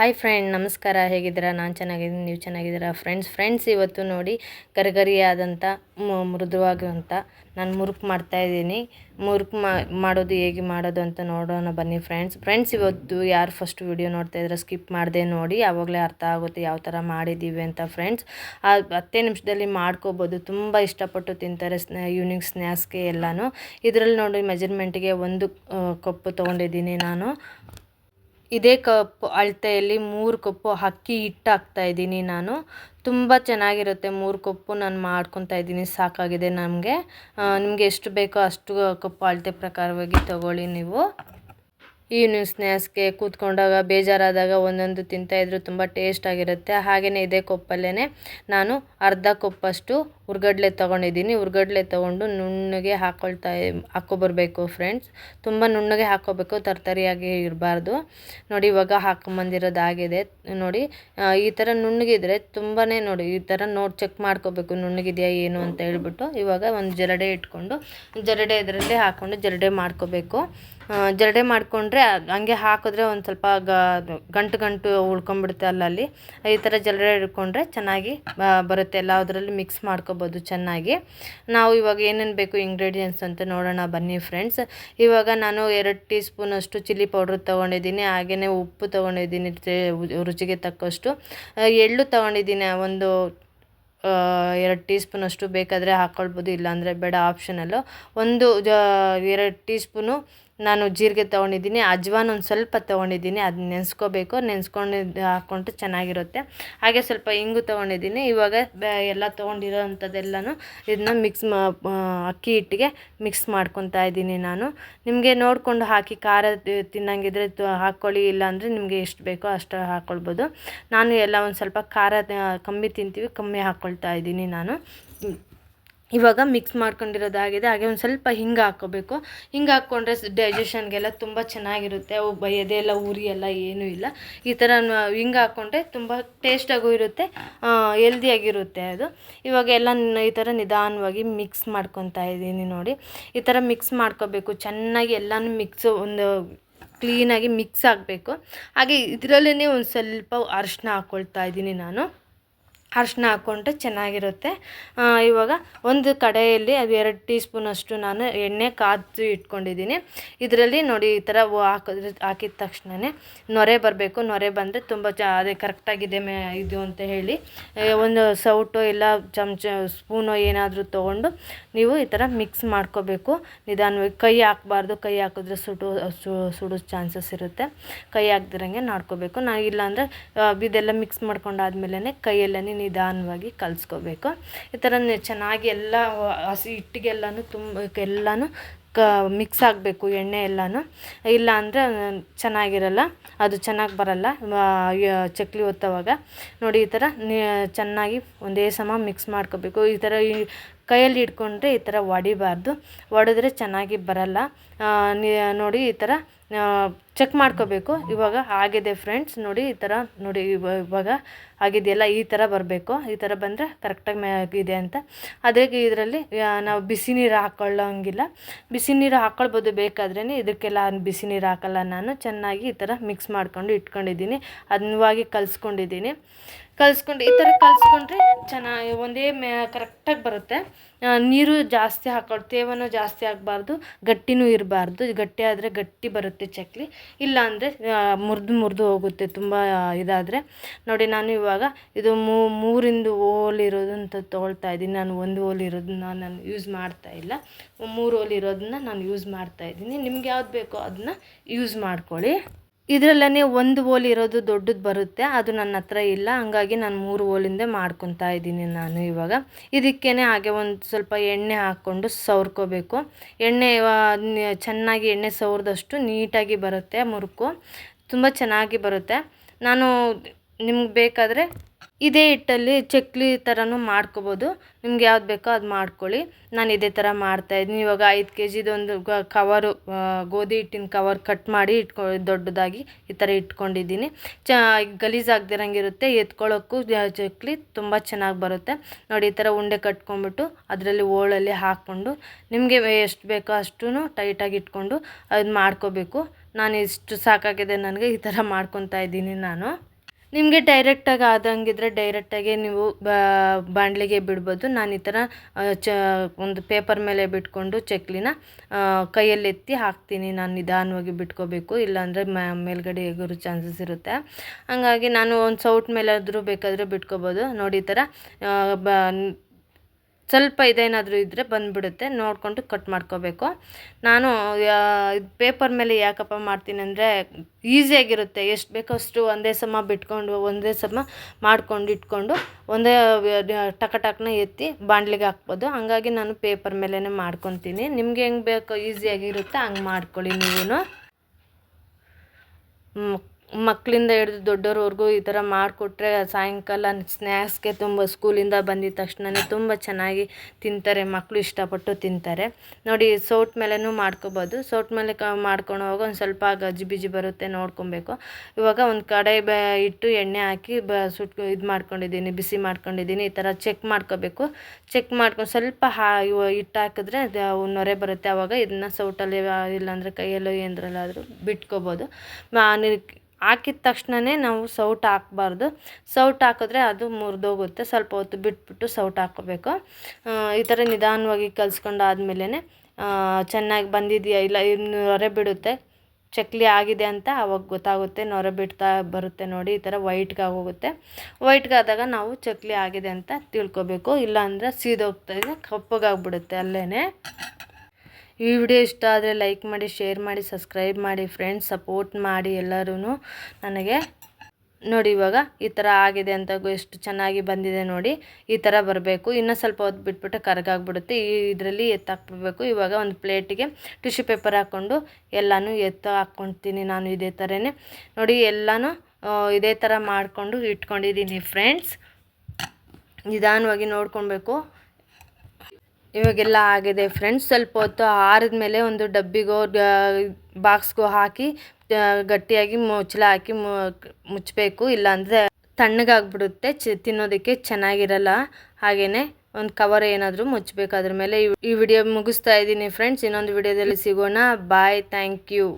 Hi friend ನಮಸ್ಕಾರ. ಹೇಗಿದ್ದೀರಾ? ನಾನು ಚೆನ್ನಾಗಿದ್ದೀನಿ. ನೀವು ಚೆನ್ನಾಗಿದ್ದೀರಾ? ಫ್ರೆಂಡ್ಸ್ ಫ್ರೆಂಡ್ಸ್ ಇವತ್ತು ನೋಡಿ ಗರಿಗರಿಯಾದಂಥ ಮೃದುವಾಗಿರುವಂಥ ನಾನು ಮುರುಕು ಮಾಡ್ತಾಯಿದ್ದೀನಿ ಮುರುಕು ಮಾಡೋದು ಹೇಗೆ ಮಾಡೋದು ಅಂತ ನೋಡೋಣ ಬನ್ನಿ ಫ್ರೆಂಡ್ಸ್ ಫ್ರೆಂಡ್ಸ್ ಇವತ್ತು ಯಾರು ಫಸ್ಟ್ ವಿಡಿಯೋ ನೋಡ್ತಾ ಇದ್ರೆ ಸ್ಕಿಪ್ ಮಾಡಿದೆ ನೋಡಿ. ಆವಾಗಲೇ ಅರ್ಥ ಆಗುತ್ತೆ ಯಾವ ಥರ ಮಾಡಿದ್ದೀವಿ ಅಂತ ಫ್ರೆಂಡ್ಸ್ ಆ, ಹತ್ತೇ ನಿಮಿಷದಲ್ಲಿ ಮಾಡ್ಕೋಬೋದು. ತುಂಬ ಇಷ್ಟಪಟ್ಟು ತಿಂತಾರೆ ಸ್ನ್ಯಾ ಈವ್ನಿಂಗ್ ಸ್ನ್ಯಾಕ್ಸ್ಗೆ ಎಲ್ಲನೂ. ಇದರಲ್ಲಿ ನೋಡಿ ಮೆಜರ್ಮೆಂಟಿಗೆ ಒಂದು ಕಪ್ಪು ತೊಗೊಂಡಿದ್ದೀನಿ ನಾನು. ಇದೇ ಕಪ್ ಅಳತೆಯಲ್ಲಿ ಮೂರು ಕಪ್ಪು ಅಕ್ಕಿ ಹಿಟ್ಟು ಹಾಕ್ತಾ ಇದ್ದೀನಿ ನಾನು. ತುಂಬ ಚೆನ್ನಾಗಿರುತ್ತೆ ಮೂರು ಕಪ್ಪು ನಾನು ಮಾಡ್ಕೊತಾ ಇದ್ದೀನಿ, ಸಾಕಾಗಿದೆ ನಮಗೆ. ನಿಮಗೆ ಎಷ್ಟು ಬೇಕೋ ಅಷ್ಟು ಕಪ್ಪು ಅಳತೆ ಪ್ರಕಾರವಾಗಿ ತಗೊಳ್ಳಿ ನೀವು. ಈವ್ನಿಂಗ್ ಸ್ನ್ಯಾಕ್ಸ್ಗೆ ಕೂತ್ಕೊಂಡಾಗ ಬೇಜಾರಾದಾಗ ಒಂದೊಂದು ತಿಂತಾಯಿದ್ರು ತುಂಬ ಟೇಸ್ಟಾಗಿರುತ್ತೆ ಹಾಗೆಯೇ ಇದೇ ಕೊಪ್ಪಲ್ಲೇ ನಾನು ಅರ್ಧ ಕೊಪ್ಪಷ್ಟು ಹುರ್ಗಡ್ಲೆ ತೊಗೊಂಡಿದ್ದೀನಿ. ಹುರ್ಗಡ್ಲೆ ತೊಗೊಂಡು ನುಣ್ಣಗೆ ಹಾಕ್ಕೊಳ್ತಾ ಹಾಕ್ಕೊಬರ್ಬೇಕು ಫ್ರೆಂಡ್ಸ್ ತುಂಬ ನುಣ್ಣಗೆ ಹಾಕ್ಕೋಬೇಕು ತರ್ತರಿಯಾಗಿ ಇರಬಾರ್ದು. ನೋಡಿ ಇವಾಗ ಹಾಕೊಂಬಂದಿರೋದಾಗಿದೆ ನೋಡಿ ಈ ಥರ ನುಣ್ಣಗಿದ್ರೆ ತುಂಬಾ ನೋಡಿ ಈ ಥರ ನೋಡಿ ಚೆಕ್ ಮಾಡ್ಕೋಬೇಕು ನುಣ್ಣಗಿದೆಯಾ ಏನು ಅಂತ ಹೇಳ್ಬಿಟ್ಟು ಇವಾಗ ಒಂದು ಜರಡೆ ಇಟ್ಕೊಂಡು, ಜರಡೆ ಇದರಲ್ಲಿ ಹಾಕ್ಕೊಂಡು ಜರಡೆ ಮಾಡ್ಕೋಬೇಕು. ಜರಡೆ ಮಾಡಿಕೊಂಡ್ರೆ ಹಂಗೆ ಹಾಕಿದ್ರೆ ಒಂದು ಸ್ವಲ್ಪ ಗ, ಗಂಟು ಗಂಟು ಉಳ್ಕೊಂಬಿಡುತ್ತೆ ಅಲ್ಲಲ್ಲಿ. ಈ ಥರ ಜರಡೆ ಇಟ್ಕೊಂಡ್ರೆ ಚೆನ್ನಾಗಿ ಬರುತ್ತೆ. ಎಲ್ಲ ಅದರಲ್ಲಿ ಮಿಕ್ಸ್ ಮಾಡ್ಕೋಬೋದು ಚೆನ್ನಾಗಿ. ನಾವು ಇವಾಗ ಏನೇನು ಬೇಕು ಇಂಗ್ರೀಡಿಯೆಂಟ್ಸ್ ಅಂತ ನೋಡೋಣ ಬನ್ನಿ ಫ್ರೆಂಡ್ಸ್ ಇವಾಗ ನಾನು ಎರಡು ಟೀ ಸ್ಪೂನಷ್ಟು ಚಿಲ್ಲಿ ಪೌಡ್ರ್ ತೊಗೊಂಡಿದ್ದೀನಿ ಹಾಗೆಯೇ ಉಪ್ಪು ತೊಗೊಂಡಿದ್ದೀನಿ ರುಚಿಗೆ ತಕ್ಕಷ್ಟು. ಎಳ್ಳು ತೊಗೊಂಡಿದ್ದೀನಿ, ಒಂದು ಎರಡು ಟೀ ಸ್ಪೂನಷ್ಟು ಬೇಕಾದರೆ ಹಾಕ್ಕೊಳ್ಬೋದು ಇಲ್ಲಾಂದರೆ ಬೇಡ ಆಪ್ಷನಲ್ಲು ಒಂದು, ಜ, ಎರಡು ಟೀ ಸ್ಪೂನು ನಾನು ಜೀರಿಗೆ ತೊಗೊಂಡಿದ್ದೀನಿ, ಅಜ್ವಾನ್ ಒಂದು ಸ್ವಲ್ಪ ತೊಗೊಂಡಿದ್ದೀನಿ, ಅದು ನೆನೆಸ್ಕೋಬೇಕು, ನೆನೆಸ್ಕೊಂಡು ಹಾಕ್ಕೊಂಡು ಚೆನ್ನಾಗಿರುತ್ತೆ. ಹಾಗೆ ಸ್ವಲ್ಪ ಇಂಗು ತೊಗೊಂಡಿದ್ದೀನಿ, ಇವಾಗ ಎಲ್ಲ ತೊಗೊಂಡಿರೋ ಅಂಥದ್ದೆಲ್ಲನೂ ಇದನ್ನ ಮಿಕ್ಸ್ ಅಕ್ಕಿ ಹಿಟ್ಟಿಗೆ ಮಿಕ್ಸ್ ಮಾಡ್ಕೊತಾ ಇದ್ದೀನಿ ನಾನು. ನಿಮಗೆ ನೋಡಿಕೊಂಡು ಹಾಕಿ ಖಾರ ತಿನ್ನಂಗಿದ್ರೆ ಹಾಕ್ಕೊಳ್ಳಿ ಇಲ್ಲಾಂದರೆ ನಿಮಗೆ ಎಷ್ಟು ಬೇಕೋ ಅಷ್ಟು ಹಾಕ್ಕೊಳ್ಬೋದು ನಾನು ಎಲ್ಲ ಒಂದು ಸ್ವಲ್ಪ ಖಾರ ಕಮ್ಮಿ ತಿಂತೀವಿ, ಕಮ್ಮಿ ಹಾಕ್ಕೊಳ್ತಾ ಇದ್ದೀನಿ ನಾನು. ಇವಾಗ ಮಿಕ್ಸ್ ಮಾಡ್ಕೊಂಡಿರೋದಾಗಿದೆ ಹಾಗೆ ಒಂದು ಸ್ವಲ್ಪ ಹಿಂಗೆ ಹಾಕ್ಕೋಬೇಕು. ಹಿಂಗೆ ಹಾಕ್ಕೊಂಡ್ರೆ ಡೈಜೆಷನ್ಗೆಲ್ಲ ತುಂಬ ಚೆನ್ನಾಗಿರುತ್ತೆ. ಅವು ಎಲ್ಲ ಉರಿ ಎಲ್ಲ ಏನೂ ಇಲ್ಲ. ಈ ಥರ ಹಿಂಗೆ ಹಾಕ್ಕೊಂಡ್ರೆ ತುಂಬ ಟೇಸ್ಟಾಗೂ ಇರುತ್ತೆ. ಹೆಲ್ದಿಯಾಗಿರುತ್ತೆ ಅದು. ಇವಾಗ ಎಲ್ಲ ಈ ಥರ ನಿಧಾನವಾಗಿ ಮಿಕ್ಸ್ ಮಾಡ್ಕೊತಾ ಇದ್ದೀನಿ ನೋಡಿ. ಈ ಥರ ಮಿಕ್ಸ್ ಮಾಡ್ಕೋಬೇಕು. ಚೆನ್ನಾಗಿ ಎಲ್ಲನೂ ಮಿಕ್ಸ್ ಒಂದು ಕ್ಲೀನಾಗಿ ಮಿಕ್ಸ್ ಆಗಬೇಕು. ಹಾಗೆ ಇದರಲ್ಲೇ ಒಂದು ಸ್ವಲ್ಪ ಅರಿಶಿನ ಹಾಕ್ಕೊಳ್ತಾ ಇದ್ದೀನಿ ನಾನು. ಅರಿಶಿನ ಹಾಕ್ಕೊಂಡ್ರೆ ಚೆನ್ನಾಗಿರುತ್ತೆ. ಇವಾಗ ಒಂದು ಕಡೆಯಲ್ಲಿ ಅದು ಎರಡು ಟೀ ಸ್ಪೂನಷ್ಟು ನಾನು ಎಣ್ಣೆ ಕಾದು ಇಟ್ಕೊಂಡಿದ್ದೀನಿ. ಇದರಲ್ಲಿ ನೋಡಿ ಈ ಥರ ಹಾಕಿದ್ರೆ ಹಾಕಿದ ತಕ್ಷಣವೇ ನೊರೆ ಬರಬೇಕು. ನೊರೆ ಬಂದರೆ ತುಂಬ ಚ ಅದೇ ಕರೆಕ್ಟಾಗಿದೆ ಮೇ ಇದು ಅಂತ ಹೇಳಿ. ಒಂದು ಸೌಟು ಇಲ್ಲ ಚಮಚ, ಸ್ಪೂನೋ ಏನಾದರೂ ತೊಗೊಂಡು ನೀವು ಈ ಥರ ಮಿಕ್ಸ್ ಮಾಡ್ಕೋಬೇಕು. ನಿಧಾನವಾಗಿ ಕೈ ಹಾಕ್ಬಾರ್ದು. ಕೈ ಹಾಕಿದ್ರೆ ಸುಡು ಸುಡೋ ಚಾನ್ಸಸ್ ಇರುತ್ತೆ. ಕೈ ಹಾಕ್ದಿರಂಗೆ ನೋಡ್ಕೋಬೇಕು ನಾನು ಇಲ್ಲಾಂದರೆ ಇದೆಲ್ಲ ಮಿಕ್ಸ್ ಮಾಡ್ಕೊಂಡಾದ್ಮೇಲೆ ಕೈಯಲ್ಲೇ ನಿಧಾನವಾಗಿ ಕಲಿಸ್ಕೋಬೇಕು. ಈ ಥರ ಚೆನ್ನಾಗಿ ಎಲ್ಲ ಹಸಿ ಹಿಟ್ಟಿಗೆಲ್ಲನೂ ತುಂಬ ಎಲ್ಲನೂ ಕ ಮಿಕ್ಸ್ ಆಗಬೇಕು, ಎಣ್ಣೆ ಎಲ್ಲನೂ. ಇಲ್ಲ ಅಂದರೆ ಚೆನ್ನಾಗಿರಲ್ಲ, ಅದು ಚೆನ್ನಾಗಿ ಬರಲ್ಲ. ಚಕ್ಲಿ ಒತ್ತುವಾಗ. ನೋಡಿ ಈ ಥರ ಚೆನ್ನಾಗಿ ಒಂದೇ ಸಮ ಮಿಕ್ಸ್ ಮಾಡ್ಕೋಬೇಕು. ಈ ಥರ ಈ ಕೈಯಲ್ಲಿ ಹಿಡ್ಕೊಂಡ್ರೆ ಈ ಥರ ಒಡಿಬಾರ್ದು. ಒಡೆದ್ರೆ ಚೆನ್ನಾಗಿ ಬರಲ್ಲ. ನೋಡಿ ಈ ಥರ ಚೆಕ್ ಮಾಡ್ಕೋಬೇಕು. ಇವಾಗ ಆಗಿದೆ ಫ್ರೆಂಡ್ಸ್ ನೋಡಿ ಈ ಥರ ನೋಡಿ ಇವ- ಇವಾಗ ಆಗಿದೆಯಲ್ಲ ಈ ಥರ ಬರಬೇಕು. ಈ ಥರ ಬಂದರೆ ಕರೆಕ್ಟಾಗಿ ಇದೆ ಅಂತ. ಅದೇ ಇದರಲ್ಲಿ ನಾವು ಬಿಸಿ ನೀರು ಹಾಕ್ಕೊಳ್ಳೋಂಗಿಲ್ಲ ಬಿಸಿ ನೀರು ಹಾಕ್ಕೊಳ್ಬೋದು ಬೇಕಾದ್ರೇ ಇದಕ್ಕೆಲ್ಲ ಬಿಸಿ ನೀರು ಹಾಕಲ್ಲ ನಾನು. ಚೆನ್ನಾಗಿ ಈ ಥರ ಮಿಕ್ಸ್ ಮಾಡ್ಕೊಂಡು ಇಟ್ಕೊಂಡಿದ್ದೀನಿ. ಅದನ್ನವಾಗಿ ಕಲಿಸ್ಕೊಂಡಿದ್ದೀನಿ. ಕಲಿಸ್ಕೊಂಡು, ಈ ಥರ ಕಲಿಸ್ಕೊಂಡ್ರೆ ಚೆನ್ನಾಗಿ ಒಂದೇ ಮೇ ಕರೆಕ್ಟಾಗಿ ಬರುತ್ತೆ. ನೀರು ಜಾಸ್ತಿ ಹಾಕೊಳ್ಳಿ ಜಾಸ್ತಿ ಆಗಬಾರ್ದು. ಗಟ್ಟಿನೂ ಇರಬಾರ್ದು. ಗಟ್ಟಿ ಆದರೆ ಗಟ್ಟಿ ಬರುತ್ತೆ ಚಕ್ಲಿ. ಇಲ್ಲ ಅಂದರೆ ಮುರಿದು ಮುರಿದು ಹೋಗುತ್ತೆ, ತುಂಬ ಇದಾದರೆ. ನೋಡಿ, ನಾನು ಇವಾಗ ಇದು ಮೂರಿಂದು ಓಲ್ ಇರೋದಂತ ತೊಗೊಳ್ತಾ ಇದ್ದೀನಿ. ನಾನು ಒಂದು ಓಲ್ ಇರೋದನ್ನ ನಾನು ಯೂಸ್ ಮಾಡ್ತಾ ಇಲ್ಲ. ಮೂರು ಓಲ್ ಇರೋದನ್ನ ನಾನು ಯೂಸ್ ಮಾಡ್ತಾ ಇದ್ದೀನಿ. ನಿಮ್ಗೆ ಯಾವ್ದು ಬೇಕೋ ಅದನ್ನ ಯೂಸ್ ಮಾಡ್ಕೊಳ್ಳಿ. ಇದರಲ್ಲೇ ಒಂದು ಓಲ್ ಇರೋದು ದೊಡ್ಡದು ಬರುತ್ತೆ, ಅದು ನನ್ನ ಹತ್ರ ಇಲ್ಲ. ಹಂಗಾಗಿ ನಾನು ಮೂರು ಓಲಿಂದ ಮಾಡ್ಕೊತಾ ಇದ್ದೀನಿ ನಾನು ಇವಾಗ. ಇದಕ್ಕೇ ಹಾಗೆ ಒಂದು ಸ್ವಲ್ಪ ಎಣ್ಣೆ ಹಾಕ್ಕೊಂಡು ಸವರ್ಕೋಬೇಕು. ಎಣ್ಣೆ ಚೆನ್ನಾಗಿ ಎಣ್ಣೆ ಸವರ್ದಷ್ಟು ನೀಟಾಗಿ ಬರುತ್ತೆ, ಮುರುಕು. ತುಂಬ ಚೆನ್ನಾಗಿ ಬರುತ್ತೆ. ನಾನು ನಿಮ್ಗೆ ಬೇಕಾದರೆ ಇದೇ ಹಿಟ್ಟಲ್ಲಿ ಚಕ್ಲಿ ಥರನೂ ಮಾಡ್ಕೊಬೋದು. ನಿಮ್ಗೆ ಯಾವ್ದು ಬೇಕೋ ಅದು ಮಾಡ್ಕೊಳ್ಳಿ. ನಾನು ಇದೇ ಥರ ಮಾಡ್ತಾಯಿದ್ದೀನಿ ಇವಾಗ ಐದು ಕೆ ಜಿದೊಂದು ಕವರು ಗೋಧಿ ಹಿಟ್ಟಿನ ಕವರ್ ಕಟ್ ಮಾಡಿ ಇಟ್ಕೊ, ದೊಡ್ಡದಾಗಿ ಈ ಥರ ಇಟ್ಕೊಂಡಿದ್ದೀನಿ. ಚ ಗಲೀಜಾಗ್ದಿರಂಗಿರುತ್ತೆ ಎತ್ಕೊಳ್ಳೋಕ್ಕೂ ಚಕ್ಕುಲಿ ತುಂಬ ಚೆನ್ನಾಗಿ ಬರುತ್ತೆ. ನೋಡಿ ಈ ಥರ ಉಂಡೆ ಕಟ್ಕೊಂಡ್ಬಿಟ್ಟು ಅದರಲ್ಲಿ ಓಳಲ್ಲಿ ಹಾಕ್ಕೊಂಡು ನಿಮಗೆ ಎಷ್ಟು ಬೇಕೋ ಅಷ್ಟು ಟೈಟಾಗಿ ಇಟ್ಕೊಂಡು ಅದು ಮಾಡ್ಕೋಬೇಕು. ನಾನು ಇಷ್ಟು ಸಾಕಾಗಿದೆ ನನಗೆ ಈ ಥರ ಮಾಡ್ಕೊತಾ ಇದ್ದೀನಿ ನಾನು. ನಿಮಗೆ ಡೈರೆಕ್ಟಾಗಿ ಆದಂಗಿದ್ರೆ ಡೈರೆಕ್ಟಾಗಿ ನೀವು ಬಾಣಲೆಗೆ ಬಿಡ್ಬೋದು. ನಾನು ಈ ಥರ ಚ, ಒಂದು ಪೇಪರ್ ಮೇಲೆ ಬಿಟ್ಕೊಂಡು ಚಕ್ಲಿನ ಕೈಯಲ್ಲಿ ಎತ್ತಿ ಹಾಕ್ತೀನಿ. ನಾನು ನಿಧಾನವಾಗಿ ಬಿಟ್ಕೋಬೇಕು. ಇಲ್ಲಾಂದರೆ ಮೇಲ್ಗಡೆ ಎಗರು ಚಾನ್ಸಸ್ ಇರುತ್ತೆ. ಹಾಗಾಗಿ ನಾನು ಒಂದು ಸೌಟ್ ಮೇಲಾದರೂ ಬೇಕಾದರೆ ಬಿಟ್ಕೋಬೋದು. ನೋಡಿ ಈ ಥರ ಬ ಸ್ವಲ್ಪ ಇದೇನಾದರೂ ಇದ್ದರೆ ಬಂದುಬಿಡುತ್ತೆ, ನೋಡಿಕೊಂಡು ಕಟ್ ಮಾಡ್ಕೋಬೇಕು. ನಾನು ಪೇಪರ್ ಮೇಲೆ ಯಾಕಪ್ಪ ಮಾಡ್ತೀನಿ ಅಂದರೆ ಈಸಿಯಾಗಿರುತ್ತೆ ಎಷ್ಟು ಬೇಕೋ ಅಷ್ಟು ಒಂದೇ ಸಮ ಬಿಟ್ಕೊಂಡು, ಒಂದೇ ಸಮ ಮಾಡ್ಕೊಂಡು, ಇಟ್ಕೊಂಡು ಒಂದೇ ಟಕ ಟಕ್ನ ಎತ್ತಿ ಬಾಂಡ್ಲಿಗೆ ಹಾಕ್ಬೋದು. ಹಂಗಾಗಿ ನಾನು ಪೇಪರ್ ಮೇಲೇ ಮಾಡ್ಕೊತೀನಿ. ನಿಮ್ಗೆ ಹೆಂಗೆ ಬೇಕೋ ಈಸಿಯಾಗಿರುತ್ತೆ ಹಂಗೆ ಮಾಡ್ಕೊಳ್ಳಿ ನೀವು ಮಕ್ಕಳಿಂದ ಹಿಡಿದು ದೊಡ್ಡೋರವರೆಗೂ ಈ ಥರ ಮಾಡಿಕೊಟ್ರೆ ಸಾಯಂಕಾಲ ಸ್ನ್ಯಾಕ್ಸ್ಗೆ ತುಂಬ ಸ್ಕೂಲಿಂದ ಬಂದಿದ ತಕ್ಷಣನೇ ತುಂಬ ಚೆನ್ನಾಗಿ ತಿಂತಾರೆ ಮಕ್ಕಳು ಇಷ್ಟಪಟ್ಟು ತಿಂತಾರೆ. ನೋಡಿ, ಸೌಟ್ ಮೇಲೆನೂ ಮಾಡ್ಕೋಬೋದು. ಸೌಟ್ ಮೇಲೆ ಕ ಮಾಡ್ಕೊಳೋವಾಗ ಒಂದು ಸ್ವಲ್ಪ ಗಜ್ಜಿ ಬಿಜಿ ಬರುತ್ತೆ, ನೋಡ್ಕೊಬೇಕು. ಇವಾಗ ಒಂದು ಕಡೆ ಬ ಇಟ್ಟು ಎಣ್ಣೆ ಹಾಕಿ ಬ ಸುಟ್ ಇದು ಮಾಡ್ಕೊಂಡಿದ್ದೀನಿ, ಬಿಸಿ ಮಾಡ್ಕೊಂಡಿದ್ದೀನಿ, ಈ ಥರ ಚೆಕ್ ಮಾಡ್ಕೋಬೇಕು. ಚೆಕ್ ಮಾಡ್ಕೊಂಡು ಸ್ವಲ್ಪ ಹಾ ಹಿಟ್ಟು ಹಾಕಿದ್ರೆ ಅದು ನೊರೆ ಬರುತ್ತೆ. ಆವಾಗ ಇದನ್ನ ಸೌಟಲ್ಲಿ ಇಲ್ಲಾಂದರೆ ಕೈಯಲ್ಲೋ ಏನರಲ್ಲಾದರೂ ಬಿಟ್ಕೋಬೋದು. ಹಾಕಿದ ತಕ್ಷಣವೇ ನಾವು ಸೌಟ್ ಹಾಕ್ಬಾರ್ದು. ಸೌಟ್ ಹಾಕಿದ್ರೆ ಅದು ಮುರಿದೋಗುತ್ತೆ. ಸ್ವಲ್ಪ ಹೊತ್ತು ಬಿಟ್ಬಿಟ್ಟು ಸೌಟ್ ಹಾಕೋಬೇಕು. ಈ ಥರ ನಿಧಾನವಾಗಿ ಕಲಿಸ್ಕೊಂಡಾದ್ಮೇಲೆ ಚೆನ್ನಾಗಿ ಬಂದಿದೆಯಾ ಇಲ್ಲ, ಇನ್ನು ನೊರೆ ಬಿಡುತ್ತೆ. ಚಕ್ಲಿ ಆಗಿದೆ ಅಂತ ಅವಾಗ ಗೊತ್ತಾಗುತ್ತೆ. ನೊರೆ ಬಿಡ್ತಾ ಬರುತ್ತೆ ನೋಡಿ, ಈ ಥರ ವೈಟ್ಗೆ ಆಗೋಗುತ್ತೆ. ವೈಟ್ಗೆ ಆದಾಗ ನಾವು ಚಕ್ಲಿ ಆಗಿದೆ ಅಂತ ತಿಳ್ಕೊಬೇಕು. ಇಲ್ಲಾಂದರೆ ಸೀದೋಗ್ತಾ ಇದೆ, ಕಪ್ಪಗಾಗ್ಬಿಡುತ್ತೆ ಅಲ್ಲೇ ಈ ವಿಡಿಯೋ ಇಷ್ಟ ಆದರೆ ಲೈಕ್ ಮಾಡಿ, ಶೇರ್ ಮಾಡಿ, ಸಬ್ಸ್ಕ್ರೈಬ್ ಮಾಡಿ ಫ್ರೆಂಡ್ಸ್ ಸಪೋರ್ಟ್ ಮಾಡಿ ಎಲ್ಲರೂ ನನಗೆ ನೋಡಿ ಇವಾಗ ಈ ಥರ ಆಗಿದೆ ಅಂತ ಎಷ್ಟು ಚೆನ್ನಾಗಿ ಬಂದಿದೆ ನೋಡಿ. ಈ ಥರ ಬರಬೇಕು. ಇನ್ನೂ ಸ್ವಲ್ಪ ಹೊತ್ತು ಬಿಟ್ಬಿಟ್ಟು ಕರಗಾಗ್ಬಿಡುತ್ತೆ. ಈ ಇದರಲ್ಲಿ ಎತ್ತಾಕ್ಬಿಡ್ಬೇಕು. ಇವಾಗ ಒಂದು ಪ್ಲೇಟಿಗೆ ಟಿಶ್ಯೂ ಪೇಪರ್ ಹಾಕ್ಕೊಂಡು ಎಲ್ಲನೂ ಎತ್ತ ಹಾಕ್ಕೊಳ್ತೀನಿ ನಾನು ಇದೇ ಥರನೇ ನೋಡಿ ಎಲ್ಲನೂ ಇದೇ ಥರ ಮಾಡಿಕೊಂಡು ಇಟ್ಕೊಂಡಿದ್ದೀನಿ ಫ್ರೆಂಡ್ಸ್ ನಿಧಾನವಾಗಿ ನೋಡ್ಕೊಳ್ಬೇಕು ಇವಾಗೆಲ್ಲ ಆಗಿದೆ ಫ್ರೆಂಡ್ಸ್ ಸ್ವಲ್ಪ ಹೊತ್ತು ಆರಿದ ಮೇಲೆ ಒಂದು ಡಬ್ಬಿಗೋ ಬಾಕ್ಸ್ಗೋ ಹಾಕಿ ಗಟ್ಟಿಯಾಗಿ ಮುಚ್ಚಲ ಹಾಕಿ ಮುಚ್ಚಬೇಕು. ಇಲ್ಲಾಂದರೆ ತಣ್ಣಗಾಗ್ಬಿಡುತ್ತೆ. ಚ, ತಿನ್ನೋದಕ್ಕೆ ಚೆನ್ನಾಗಿರಲ್ಲ. ಹಾಗೆಯೇ ಒಂದು ಕವರ್ ಏನಾದರೂ ಮುಚ್ಚಬೇಕು. ಅದ್ರ ಮೇಲೆ ಈ ವಿಡಿಯೋ ಮುಗಿಸ್ತಾ ಇದ್ದೀನಿ ಫ್ರೆಂಡ್ಸ್ ಇನ್ನೊಂದು ವಿಡಿಯೋದಲ್ಲಿ ಸಿಗೋಣ. Bye thank you